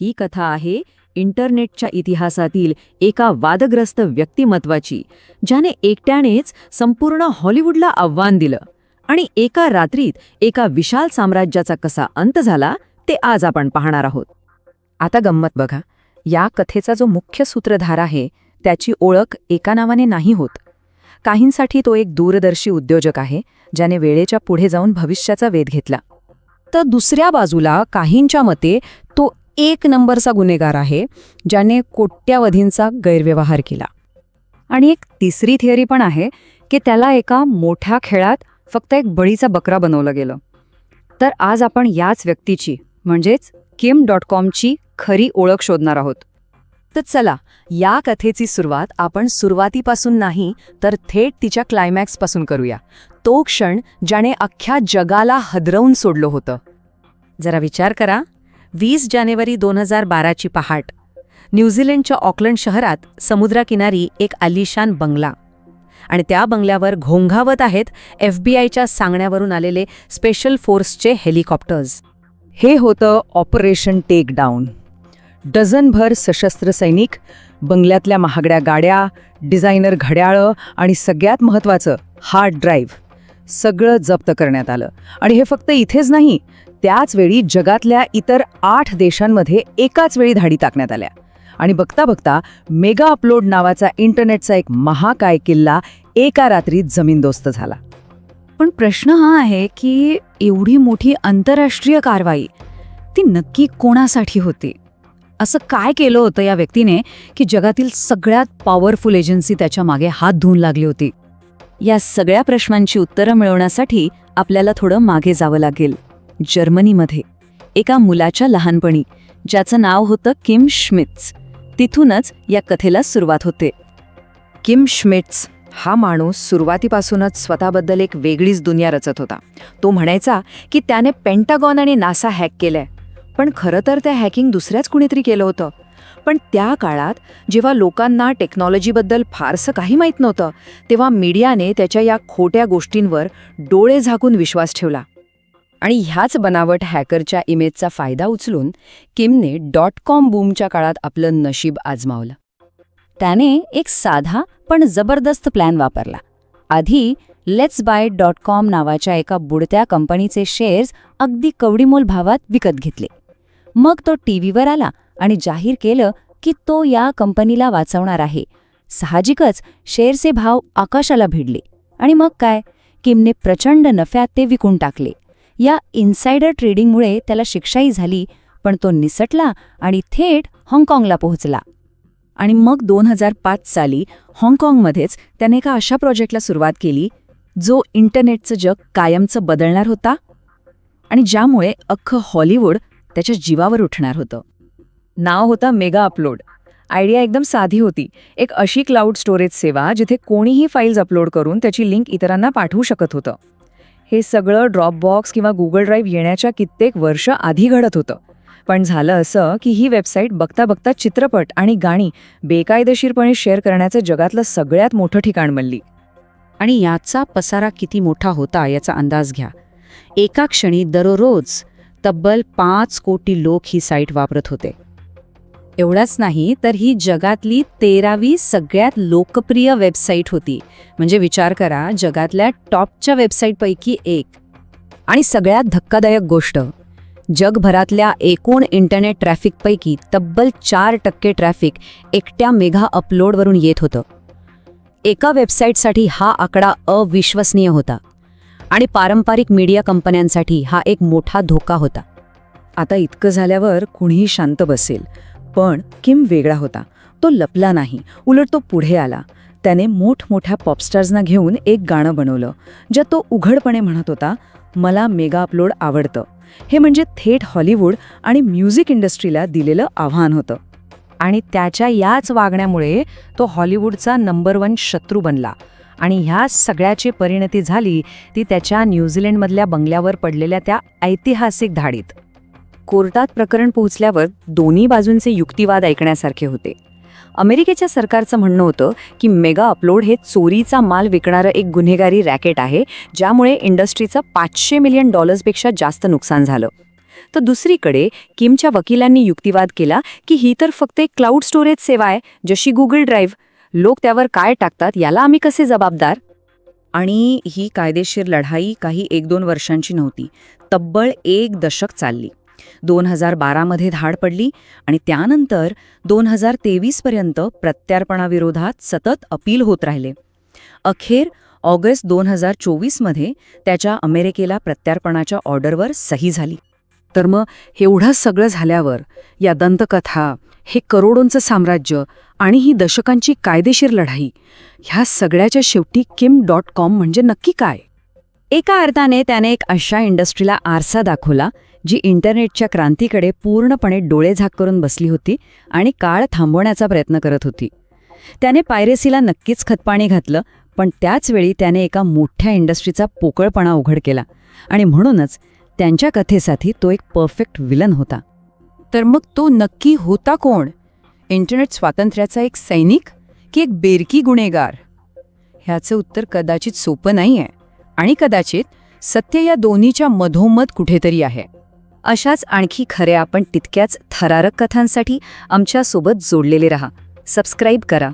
ही कथा आहे इंटरनेटच्या इतिहासातील एका वादग्रस्त व्यक्तिमत्वाची ज्याने एकट्यानेच संपूर्ण हॉलिवूडला आव्हान दिलं. आणि एका रात्रीत एका विशाल साम्राज्याचा कसा अंत झाला ते आज आपण पाहणार आहोत. आता गंमत बघा. या कथेचा जो मुख्य सूत्रधार आहे त्याची ओळख एका नावाने नाही होत. काहींसाठी तो एक दूरदर्शी उद्योजक आहे ज्याने वेळेच्या पुढे जाऊन भविष्याचा वेध घेतला. तर दुसऱ्या बाजूला काहींच्या मते तो एक नंबरचा गुन्हेगार आहे ज्याने कोट्यावधींचा गैरव्यवहार केला. आणि एक तिसरी थिअरी पण आहे की त्याला एका मोठ्या खेळात फक्त एक बळीचा बकरा बनवलं गेलं. तर आज आपण याच व्यक्तीची म्हणजेच किम डॉट कॉमची खरी ओळख शोधणार आहोत. तर चला या कथेची सुरुवात आपण सुरुवातीपासून नाही तर थेट तिच्या क्लायमॅक्सपासून करूया. तो क्षण ज्याने अख्ख्या जगाला हदरवून सोडलं होतं. जरा विचार करा. वीस जानेवारी दोन हजार बाराची पहाट. न्यूझीलंडच्या ऑकलंड शहरात समुद्राकिनारी एक आलिशान बंगला. आणि त्या बंगल्यावर घोंघावत आहेत एफ बी आयच्या सांगण्यावरून आलेले स्पेशल फोर्सचे हेलिकॉप्टर्स. हे होतं ऑपरेशन टेक डाऊन डझनभर सशस्त्र सैनिक बंगल्यातल्या महागड्या गाड्या डिझायनर घड्याळं आणि सगळ्यात महत्त्वाचं हार्ड ड्राईव्ह सगळं जप्त करण्यात आलं. आणि हे फक्त इथेच नाही त्याच वेळी जगातल्या इतर आठ देशांमध्ये एकाच वेळी धाडी टाकण्यात आल्या. आणि बघता बघता मेगा अपलोड नावाचा इंटरनेटचा एक महाकाय किल्ला एका रात्रीत जमीनदोस्त झाला. पण प्रश्न हा आहे की एवढी मोठी आंतरराष्ट्रीय कारवाई ती नक्की कोणासाठी होती? असं काय केलं होतं या व्यक्तीने की जगातील सगळ्यात पॉवरफुल एजन्सी त्याच्यामागे हात धुवून लागली होती? या सगळ्या प्रश्नांची उत्तरं मिळवण्यासाठी आपल्याला थोडं मागे जावं लागेल. जर्मनीमध्ये. एका मुलाच्या लहानपणी ज्याचं नाव होतं किम श्मिट्स तिथूनच या कथेला सुरुवात होते. किम श्मिट्स हा माणूस सुरुवातीपासूनच स्वतःबद्दल एक वेगळीच दुनिया रचत होता. तो म्हणायचा की त्याने पेंटागॉन आणि नासा हॅक केलंय. पण खरं तर त्या हॅकिंग दुसऱ्याच कुणीतरी केलं होतं. पण त्या काळात जेव्हा लोकांना टेक्नॉलॉजीबद्दल फारसं काही माहीत नव्हतं तेव्हा मीडियाने त्याच्या या खोट्या गोष्टींवर डोळे झाकून विश्वास ठेवला. आणि ह्याच बनावट हॅकरच्या इमेजचा फायदा उचलून किमने डॉट कॉम बूमच्या काळात आपलं नशीब आजमावलं. त्याने एक साधा पण जबरदस्त प्लॅन वापरला. आधी लेट्स बाय डॉट कॉम नावाच्या एका बुडत्या कंपनीचे शेअर्स अगदी कवडीमोल भावात विकत घेतले. मग तो टीव्हीवर आला आणि जाहीर केलं की तो या कंपनीला वाचवणार आहे. साहजिकच शेअरचे भाव आकाशाला भिडले. आणि मग काय? किमने प्रचंड नफ्यात ते विकून टाकले. या इन्सायडर ट्रेडिंगमुळे त्याला शिक्षाही झाली पण तो निसटला आणि थेट हाँगकाँगला पोहोचला. आणि मग दोन हजार पाच साली हाँगकाँगमध्येच त्याने एका अशा प्रोजेक्टला सुरुवात केली जो इंटरनेटचं जग कायमचं बदलणार होता आणि ज्यामुळे अख्खं हॉलिवूड त्याच्या जीवावर उठणार होतं. नाव होतं मेगा अपलोड आयडिया एकदम साधी होती. एक अशी क्लाउड स्टोरेज सेवा जिथे कोणीही फाईल्स अपलोड करून त्याची लिंक इतरांना पाठवू शकत होतं. हे सगळं ड्रॉपबॉक्स किंवा गुगल ड्राईव्ह येण्याच्या कित्येक वर्ष आधी घडत होतं. पण झालं असं की ही वेबसाईट बघता बघता चित्रपट आणि गाणी बेकायदेशीरपणे शेअर करण्याचं जगातलं सगळ्यात मोठं ठिकाण बनली. आणि याचा पसारा किती मोठा होता याचा अंदाज घ्या. एका क्षणी दररोज तब्बल पाच कोटी लोक ही साईट वापरत होते. एवढाच नाही तर ही जगातली तेरावी सगळ्यात लोकप्रिय वेबसाईट होती. म्हणजे विचार करा जगातल्या टॉपच्या वेबसाईटपैकी एक. आणि सगळ्यात धक्कादायक गोष्ट जगभरातल्या एकूण इंटरनेट ट्रॅफिकपैकी तब्बल चार टक्के ट्रॅफिक एकट्या मेघा अपलोडवरून येत होतं. एका वेबसाईटसाठी हा आकडा अविश्वसनीय होता. आणि पारंपरिक मीडिया कंपन्यांसाठी हा एक मोठा धोका होता. आता इतकं झाल्यावर कुणीही शांत बसेल. पण किम वेगळा होता. तो लपला नाही उलट तो पुढे आला. त्याने मोठमोठ्या पॉपस्टार्सना घेऊन एक गाणं बनवलं ज्यात तो उघडपणे म्हणत होता मला मेगा अपलोड आवडतं. हे म्हणजे थेट हॉलिवूड आणि म्युझिक इंडस्ट्रीला दिलेलं आव्हान होतं. आणि त्याच्या याच वागण्यामुळे तो हॉलिवूडचा नंबर वन शत्रू बनला. आणि ह्या सगळ्याची परिणती झाली ती त्याच्या न्यूझीलंडमधल्या बंगल्यावर पडलेल्या त्या ऐतिहासिक धाडीत. कोर्टात प्रकरण पोहोचल्यावर दोन्ही बाजूंचे युक्तिवाद ऐकण्यासारखे होते. अमेरिकेच्या सरकारचं म्हणणं होतं की मेगा अपलोड हे चोरीचा माल विकणारं एक गुन्हेगारी रॅकेट आहे ज्यामुळे इंडस्ट्रीचं पाचशे मिलियन डॉलर्सपेक्षा जास्त नुकसान झालं. तर दुसरीकडे किमच्या वकिलांनी युक्तिवाद केला की ही तर फक्त एक क्लाउड स्टोरेज सेवा आहे जशी गुगल ड्राईव्ह. लोक त्यावर काय टाकतात याला आम्ही कसे जबाबदार? आणि ही कायदेशीर लढाई काही एक दोन वर्षांची नव्हती. तब्बल एक दशक चालली. दोन हजार बारामध्ये धाड पडली आणि त्यानंतर दोन हजार तेवीसपर्यंत प्रत्यार्पणाविरोधात सतत अपील होत राहिले. अखेर ऑगस्ट दोन हजार चोवीसमध्ये त्याच्या अमेरिकेला प्रत्यार्पणाच्या ऑर्डरवर सही झाली. तर मग एवढं सगळं झाल्यावर या दंतकथा हे करोडोंचं साम्राज्य आणि ही दशकांची कायदेशीर लढाई ह्या सगळ्याच्या शेवटी किम डॉट कॉम म्हणजे नक्की काय? एका अर्थाने त्याने एक अशा इंडस्ट्रीला आरसा दाखवला जी इंटरनेटच्या क्रांतीकडे पूर्णपणे डोळे झाक करून बसली होती आणि काळ थांबवण्याचा प्रयत्न करत होती. त्याने पायरेसीला नक्कीच खतपाणी घातलं पण त्याचवेळी त्याने एका मोठ्या इंडस्ट्रीचा पोकळपणा उघड केला आणि म्हणूनच त्यांच्या कथेसाठी तो एक परफेक्ट विलन होता. तर मग तो नक्की होता कोण? इंटरनेट स्वातंत्र्याचा एक सैनिक की एक बेरकी गुन्हेगार? ह्याचं उत्तर कदाचित सोपं नाही आहे आणि कदाचित सत्य या दोन्हीच्या मधोमध कुठेतरी आहे. अशाच आणखी खऱ्या पण तितक्याच थरारक कथांसाठी आमच्यासोबत जोडलेले रहा. सबस्क्राईब करा.